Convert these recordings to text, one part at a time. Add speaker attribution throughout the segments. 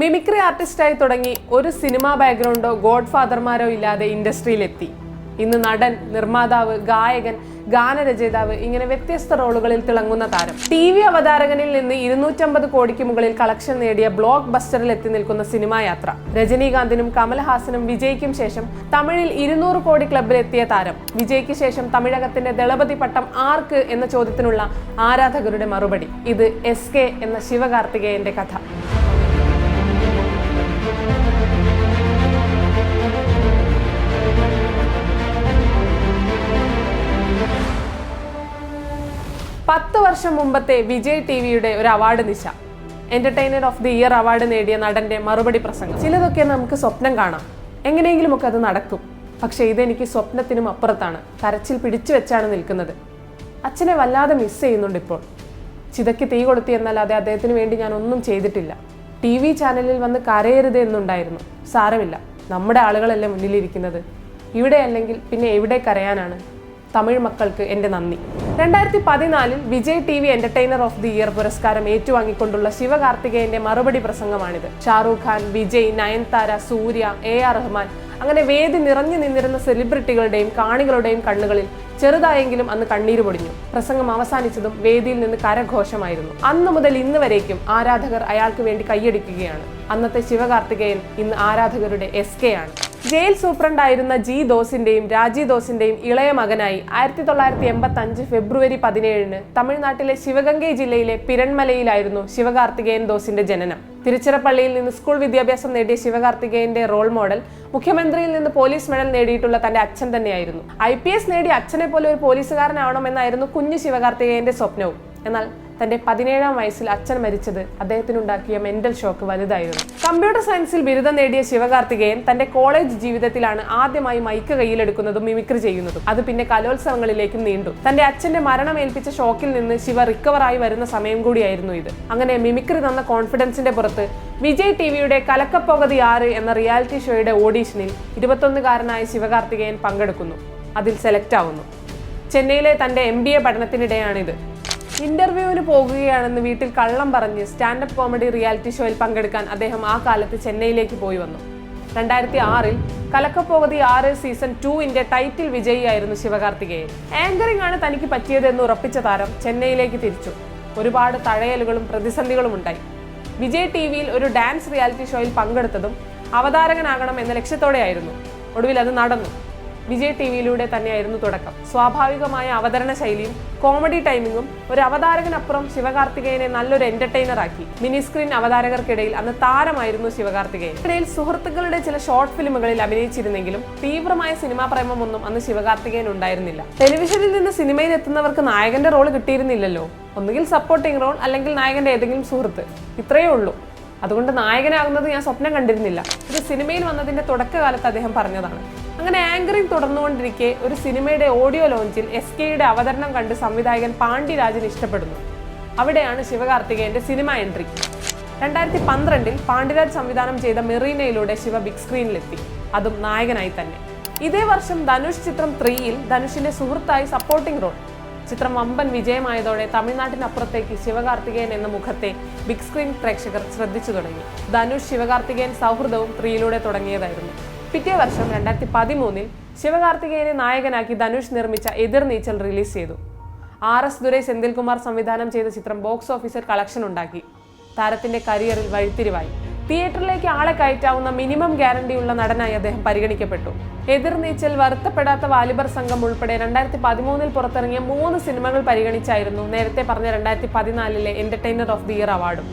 Speaker 1: Mimicry ആർട്ടിസ്റ്റായി തുടങ്ങി ഒരു cinema ബാക്ക്ഗ്രൗണ്ടോ God ഫാദർമാരോ ഇല്ലാതെ ഇൻഡസ്ട്രിയിലെത്തി. ഇന്ന് നടൻ നിർമ്മാതാവ് ഗായകൻ ഗാനരചയിതാവ് ഇങ്ങനെ വ്യത്യസ്ത റോളുകളിൽ തിളങ്ങുന്ന താരം. ടി വി അവതാരകനിൽ നിന്ന് ഇരുന്നൂറ്റമ്പത് കോടിക്ക് മുകളിൽ കളക്ഷൻ നേടിയ ബ്ലോക്ക് ബസ്റ്ററിൽ എത്തി നിൽക്കുന്ന സിനിമാ യാത്ര. രജനീകാന്തിനും കമൽഹാസനും വിജയ്ക്കും ശേഷം തമിഴിൽ ഇരുന്നൂറ് കോടി ക്ലബിലെത്തിയ താരം. വിജയ്ക്ക് ശേഷം തമിഴകത്തിന്റെ ദളപതി പട്ടം ആർക്ക് എന്ന ചോദ്യത്തിനുള്ള ആരാധകരുടെ മറുപടി. ഇത് എസ് കെ എന്ന ശിവകാർത്തികേയന്റെ കഥ. പത്ത് വർഷം മുമ്പത്തെ വിജയ് ടി വിയുടെ ഒരു award നിശ. Entertainer of the year award നേടിയ നടന്റെ മറുപടി പ്രസംഗം. ചിലതൊക്കെ നമുക്ക് സ്വപ്നം കാണാം. എങ്ങനെയെങ്കിലും ഒക്കെ അത് നടക്കും. പക്ഷേ ഇതെനിക്ക് സ്വപ്നത്തിനും അപ്പുറത്താണ്. കരച്ചിൽ പിടിച്ചു വെച്ചാണ് നിൽക്കുന്നത്. അച്ഛനെ വല്ലാതെ മിസ് ചെയ്യുന്നുണ്ട് ഇപ്പോൾ. ചിതയ്ക്ക് തീ കൊളുത്തി എന്നല്ലാതെ അദ്ദേഹത്തിന് വേണ്ടി ഞാൻ ഒന്നും ചെയ്തിട്ടില്ല. ടി വി ചാനലിൽ വന്ന് കരയരുത് എന്നുണ്ടായിരുന്നു. സാരമില്ല. നമ്മുടെ ആളുകളല്ലേ മുന്നിലിരിക്കുന്നത്. ഇവിടെ അല്ലെങ്കിൽ പിന്നെ എവിടെ കരയാനാണ്? തമിഴ് മക്കൾക്ക് എന്റെ നന്ദി. രണ്ടായിരത്തി പതിനാലിൽ Vijay T V entertainer of the year പുരസ്കാരം ഏറ്റുവാങ്ങിക്കൊണ്ടുള്ള ശിവകാർത്തികേയന്റെ മറുപടി പ്രസംഗമാണിത്. ഷാറൂഖ് ഖാൻ വിജയ് നയൻതാര സൂര്യ എ ആർ റഹ്മാൻ അങ്ങനെ വേദി നിറഞ്ഞു നിന്നിരുന്ന സെലിബ്രിറ്റികളുടെയും കാണികളുടെയും കണ്ണുകളിൽ ചെറുതായെങ്കിലും അന്ന് കണ്ണീര് പൊടിഞ്ഞു. പ്രസംഗം അവസാനിച്ചതും വേദിയിൽ നിന്ന് കരഘോഷമായിരുന്നു. അന്ന് മുതൽ ഇന്ന് വരേക്കും ആരാധകർ അയാൾക്ക് വേണ്ടി കൈയടിക്കുകയാണ്. അന്നത്തെ ശിവകാർത്തികേയൻ ഇന്ന് ആരാധകരുടെ എസ് കെ ആണ്. ജയിൽ സൂപ്രണ്ടായിരുന്ന ജി ദോസിന്റെയും രാജി ദോസിന്റെയും ഇളയ മകനായി ആയിരത്തി തൊള്ളായിരത്തി എൺപത്തി അഞ്ച് ഫെബ്രുവരി പതിനേഴിന് തമിഴ്നാട്ടിലെ ശിവഗംഗൈ ജില്ലയിലെ പിരൺമലയിലായിരുന്നു ശിവകാർത്തികേയൻ ദോസിന്റെ ജനനം. തിരുച്ചിറപ്പള്ളിയിൽ നിന്ന് സ്കൂൾ വിദ്യാഭ്യാസം നേടിയ ശിവകാർത്തികേയന്റെ റോൾ മോഡൽ മുഖ്യമന്ത്രിയിൽ നിന്ന് പോലീസ് മെഡൽ നേടിയിട്ടുള്ള തന്റെ അച്ഛൻ തന്നെയായിരുന്നു. ഐ പി എസ് നേടി അച്ഛനെ പോലെ ഒരു പോലീസുകാരനാവണമെന്നായിരുന്നു കുഞ്ഞു ശിവകാർത്തികേയന്റെ സ്വപ്നവും. എന്നാൽ തന്റെ പതിനേഴാം വയസ്സിൽ അച്ഛൻ മരിച്ചത് അദ്ദേഹത്തിനുണ്ടാക്കിയ മെന്റൽ ഷോക്ക് വലുതായിരുന്നു. കമ്പ്യൂട്ടർ സയൻസിൽ ബിരുദം നേടിയ ശിവകാർത്തികേയൻ തന്റെ കോളേജ് ജീവിതത്തിലാണ് ആദ്യമായി മൈക്ക് കയ്യിലെടുക്കുന്നതും മിമിക്രി ചെയ്യുന്നതും. അത് പിന്നെ കലോത്സവങ്ങളിലേക്കും നീണ്ടു. തന്റെ അച്ഛന്റെ മരണം ഏൽപ്പിച്ച ഷോക്കിൽ നിന്ന് ശിവ റിക്കവറായി വരുന്ന സമയം കൂടിയായിരുന്നു ഇത്. അങ്ങനെ മിമിക്രി തന്ന കോൺഫിഡൻസിന്റെ പുറത്ത് വിജയ് ടി വിയുടെ കലക്കപ്പോകതി ആറ് എന്ന റിയാലിറ്റി ഷോയുടെ ഓഡീഷനിൽ ഇരുപത്തൊന്നുകാരനായ ശിവകാർത്തികേയൻ പങ്കെടുക്കുന്നു. അതിൽ സെലക്ട് ആവുന്നു. ചെന്നൈയിലെ തന്റെ എം ബി എ പഠനത്തിനിടെയാണിത്. ഇന്റർവ്യൂവിന് പോകുകയാണെന്ന് വീട്ടിൽ കള്ളം പറഞ്ഞ് സ്റ്റാൻഡപ്പ് കോമഡി റിയാലിറ്റി ഷോയിൽ പങ്കെടുക്കാൻ അദ്ദേഹം ആ കാലത്ത് ചെന്നൈയിലേക്ക് പോയി വന്നു. രണ്ടായിരത്തി ആറിൽ കലക്കപ്പോകതി ആറ് സീസൺ ടുവിന്റെ ടൈറ്റിൽ വിജയിയായിരുന്നു ശിവകാർത്തികേയൻ. ആങ്കറിംഗ് ആണ് തനിക്ക് പറ്റിയതെന്ന് ഉറപ്പിച്ച താരം ചെന്നൈയിലേക്ക് തിരിച്ചു. ഒരുപാട് തഴയലുകളും പ്രതിസന്ധികളും ഉണ്ടായി. വിജയ് ടി വിയിൽ ഒരു ഡാൻസ് റിയാലിറ്റി ഷോയിൽ പങ്കെടുത്തതും അവതാരകനാകണം എന്ന ലക്ഷ്യത്തോടെയായിരുന്നു. ഒടുവിൽ അത് നടന്നു. വിജയ് ടി വിയിലൂടെ തന്നെയായിരുന്നു തുടക്കം. സ്വാഭാവികമായ അവതരണ ശൈലിയും കോമഡി ടൈമിങ്ങും ഒരു അവതാരകനപ്പുറം ശിവകാർത്തികേയനെ നല്ലൊരു എന്റർടൈനർ ആക്കി. മിനി സ്ക്രീൻ അവതാരകർക്കിടയിൽ അന്ന് താരമായിരുന്നു ശിവകാർത്തികേയൻ. ഇടയിൽ സുഹൃത്തുക്കളുടെ ചില ഷോർട്ട് ഫിലിമുകളിൽ അഭിനയിച്ചിരുന്നെങ്കിലും തീവ്രമായ സിനിമാ പ്രേമമൊന്നും അന്ന് ശിവകാർത്തികേയൻ ഉണ്ടായിരുന്നില്ല. ടെലിവിഷനിൽ നിന്ന് സിനിമയിൽ എത്തുന്നവർക്ക് നായകന്റെ റോൾ കിട്ടിയിരുന്നില്ലല്ലോ. ഒന്നുകിൽ സപ്പോർട്ടിംഗ് റോൾ അല്ലെങ്കിൽ നായകന്റെ ഏതെങ്കിലും സുഹൃത്ത്. ഇത്രയേ ഉള്ളൂ. അതുകൊണ്ട് നായകനാകുന്നത് ഞാൻ സ്വപ്നം കണ്ടിരുന്നില്ല. ഇത് സിനിമയിൽ വന്നതിന്റെ തുടക്കകാലത്ത് അദ്ദേഹം പറഞ്ഞതാണ്. അങ്ങനെ ആങ്കറിംഗ് തുടർന്നുകൊണ്ടിരിക്കെ ഒരു സിനിമയുടെ ഓഡിയോ ലോഞ്ചിൽ എസ് കെയുടെ അവതരണം കണ്ട് സംവിധായകൻ പാണ്ഡ്യരാജൻ ഇഷ്ടപ്പെടുന്നു. അവിടെയാണ് ശിവകാർത്തികേയന്റെ സിനിമ എൻട്രി രണ്ടായിരത്തി പന്ത്രണ്ടിൽ പാണ്ഡ്യരാജ് സംവിധാനം ചെയ്ത മെറീനയിലൂടെ ശിവ ബിഗ് സ്ക്രീനിലെത്തി അതും നായകനായി തന്നെ. ഇതേ വർഷം ധനുഷ് ചിത്രം ത്രീയിൽ ധനുഷിന്റെ സുഹൃത്തായി സപ്പോർട്ടിംഗ് റോൾ ചിത്രം വമ്പൻ വിജയമായതോടെ തമിഴ്നാട്ടിനപ്പുറത്തേക്ക് ശിവകാർത്തികേയൻ എന്ന മുഖത്തെ ബിഗ് സ്ക്രീൻ പ്രേക്ഷകർ ശ്രദ്ധിച്ചു തുടങ്ങി. ധനുഷ് ശിവകാർത്തികേയൻ സൗഹൃദവും ത്രീയിലൂടെ തുടങ്ങിയതായിരുന്നു. പിറ്റേ വർഷം രണ്ടായിരത്തി പതിമൂന്നിൽ ശിവകാർത്തികേയനെ നായകനാക്കി ധനുഷ് നിർമ്മിച്ച എതിർനീച്ചൽ റിലീസ് ചെയ്തു. ആർ എസ് ദുരൈ സെന്തിൽകുമാർ സംവിധാനം ചെയ്ത ചിത്രം ബോക്സ് ഓഫീസിൽ കളക്ഷൻ ഉണ്ടാക്കി. താരത്തിന്റെ കരിയറിൽ വഴിത്തിരിവായി. തിയേറ്ററിലേക്ക് ആളെ കയറ്റാവുന്ന മിനിമം ഗ്യാരണ്ടിയുള്ള നടനായി അദ്ദേഹം പരിഗണിക്കപ്പെട്ടു. എതിർനീച്ചൽ വരുത്തപ്പെടാത്ത വാലിബർ സംഘം ഉൾപ്പെടെ രണ്ടായിരത്തി പതിമൂന്നിൽ പുറത്തിറങ്ങിയ മൂന്ന് സിനിമകൾ പരിഗണിച്ചായിരുന്നു നേരത്തെ പറഞ്ഞ രണ്ടായിരത്തി പതിനാലിലെ എന്റർടൈനർ ഓഫ് ദി ഇയർ അവാർഡും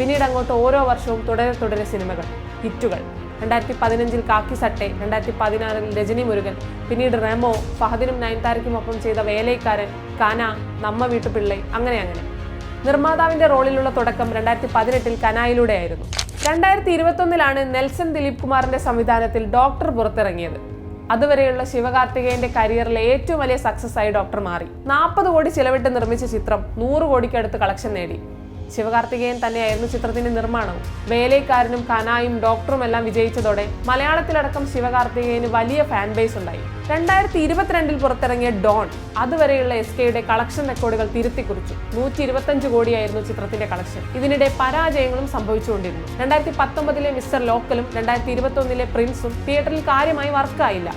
Speaker 1: പിന്നീട് അങ്ങോട്ട് ഓരോ വർഷവും തുടരെ തുടരെ സിനിമകൾ ഹിറ്റുകൾ. രണ്ടായിരത്തി പതിനഞ്ചിൽ കാക്കി സട്ടെ രണ്ടായിരത്തി പതിനാറിൽ രജനി മുരുകൻ പിന്നീട് റെമോ ഫഹദിനും നയൻതാരയ്ക്കുമൊപ്പം ചെയ്ത വേലൈക്കാരൻ കന നമ്മ വീട്ടുപിള്ളൈ അങ്ങനെ അങ്ങനെ. നിർമ്മാതാവിന്റെ റോളിലുള്ള തുടക്കം രണ്ടായിരത്തി പതിനെട്ടിൽ കനായിലൂടെയായിരുന്നു. രണ്ടായിരത്തി ഇരുപത്തൊന്നിലാണ് നെൽസൺ ദിലീപ് കുമാറിന്റെ സംവിധാനത്തിൽ ഡോക്ടർ പുറത്തിറങ്ങിയത്. അതുവരെയുള്ള ശിവകാർത്തികേയന്റെ കരിയറിലെ ഏറ്റവും വലിയ സക്സസ് ആയി ഡോക്ടർ മാറി. നാൽപ്പത് കോടി ചിലവിട്ട് നിർമ്മിച്ച ചിത്രം നൂറ് കോടിക്കടുത്ത് കളക്ഷൻ നേടി. ശിവകാർത്തികേയൻ തന്നെയായിരുന്നു ചിത്രത്തിന്റെ നിർമ്മാണവും. വേലക്കാരനും കനായും ഡോക്ടറും എല്ലാം വിജയിച്ചതോടെ മലയാളത്തിലടക്കം ശിവകാർത്തികേയന് വലിയ ഫാൻ ബേസ് ഉണ്ടായി. രണ്ടായിരത്തി ഇരുപത്തിരണ്ടിൽ പുറത്തിറങ്ങിയ ഡോൺ അതുവരെയുള്ള എസ് കെയുടെ കളക്ഷൻ റെക്കോർഡുകൾ തിരുത്തിക്കുറിച്ചു. നൂറ്റി ഇരുപത്തഞ്ച് കോടിയായിരുന്നു ചിത്രത്തിന്റെ കളക്ഷൻ ഇതിനിടെ പരാജയങ്ങളും സംഭവിച്ചുകൊണ്ടിരുന്നു. രണ്ടായിരത്തി പത്തൊമ്പതിലെ മിസ്റ്റർ ലോക്കലും രണ്ടായിരത്തി ഇരുപത്തി ഒന്നിലെ പ്രിൻസും തിയേറ്ററിൽ കാര്യമായി വർക്കായില്ല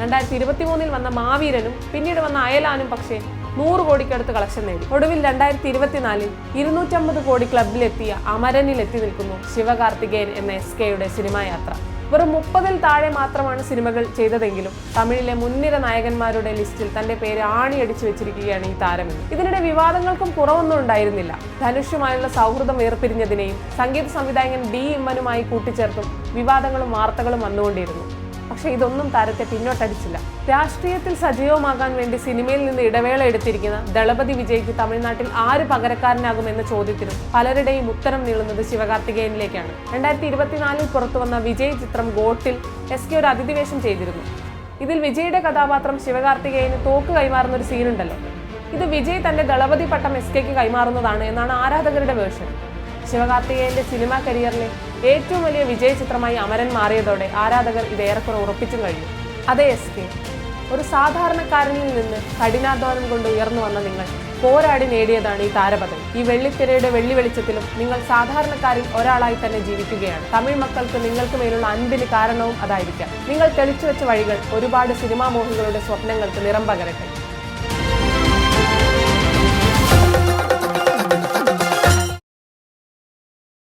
Speaker 1: രണ്ടായിരത്തി ഇരുപത്തി മൂന്നിൽ വന്ന മാവീരനും പിന്നീട് വന്ന അയലാനും പക്ഷേ നൂറ് കോടിക്കടുത്ത് കളക്ഷൻ നേടി. ഒടുവിൽ രണ്ടായിരത്തി ഇരുപത്തിനാലിൽ ഇരുന്നൂറ്റമ്പത് കോടി ക്ലബിലെത്തിയ അമരനിൽ എത്തി നിൽക്കുന്നു ശിവകാർത്തികേയൻ എന്ന എസ് കെയുടെ സിനിമാ യാത്ര. വെറും മുപ്പതിൽ താഴെ മാത്രമാണ് സിനിമകൾ ചെയ്തതെങ്കിലും തമിഴിലെ മുൻനിര നായകന്മാരുടെ ലിസ്റ്റിൽ തന്റെ പേര് ആണിയടിച്ചു വെച്ചിരിക്കുകയാണ് ഈ താരമെന്ന്. ഇതിനിടെ വിവാദങ്ങൾക്കും കുറവൊന്നും ഉണ്ടായിരുന്നില്ല. ധനുഷുമായുള്ള സൗഹൃദം ഏർപ്പിരിഞ്ഞതിനെയും സംഗീത സംവിധായകൻ ഡി ഇമ്മനുമായി കൂട്ടിച്ചേർത്തും വിവാദങ്ങളും വാർത്തകളും വന്നുകൊണ്ടിരുന്നു. പക്ഷെ ഇതൊന്നും താരത്തെ പിന്നോട്ടടിച്ചില്ല. രാഷ്ട്രീയത്തിൽ സജീവമാകാൻ വേണ്ടി സിനിമയിൽ നിന്ന് ഇടവേള എടുത്തിരിക്കുന്ന ദളപതി വിജയ്ക്ക് തമിഴ്നാട്ടിൽ ആര് പകരക്കാരനാകും എന്ന ചോദ്യത്തിനും പലരുടെയും ഉത്തരം നീളുന്നത് ശിവകാർത്തികേയനിലേക്കാണ്. രണ്ടായിരത്തി ഇരുപത്തിനാലിൽ പുറത്തു വന്ന വിജയ് ചിത്രം ഗോട്ടിൽ എസ് കെ ഒരു അതിഥിവേഷം ചെയ്തിരുന്നു. ഇതിൽ വിജയുടെ കഥാപാത്രം ശിവകാർത്തികേയന് തോക്ക് കൈമാറുന്ന ഒരു സീനുണ്ടല്ലോ. ഇത് വിജയ് തന്റെ ദളപതി പട്ടം എസ് കെക്ക് കൈമാറുന്നതാണ് എന്നാണ് ആരാധകരുടെ വേർഷൻ. ശിവകാർത്തികേയന്റെ സിനിമാ കരിയറിലെ ഏറ്റവും വലിയ വിജയ ചിത്രമായി അമരൻ മാറിയതോടെ ആരാധകർ ഇത് ഏറെക്കുറെ ഉറപ്പിച്ചും കഴിഞ്ഞു. അതേ എസ് കെ. ഒരു സാധാരണക്കാരനിൽ നിന്ന് കഠിനാധ്വാനം കൊണ്ട് ഉയർന്നു വന്ന നിങ്ങൾ പോരാടി നേടിയതാണ് ഈ താരപദവി ഈ വെള്ളിത്തിരയുടെ വെള്ളി വെളിച്ചത്തിലും നിങ്ങൾ സാധാരണക്കാരിൽ ഒരാളായി തന്നെ ജീവിക്കുകയാണ്. തമിഴ് മക്കൾക്ക് നിങ്ങൾക്ക് മേലുള്ള അൻപിന് കാരണവും അതായിരിക്കാം. നിങ്ങൾ തെളിച്ചു വെച്ച വഴികൾ ഒരുപാട് സിനിമാ മോഹികളുടെ സ്വപ്നങ്ങൾക്ക് നിറം പകരട്ടെ.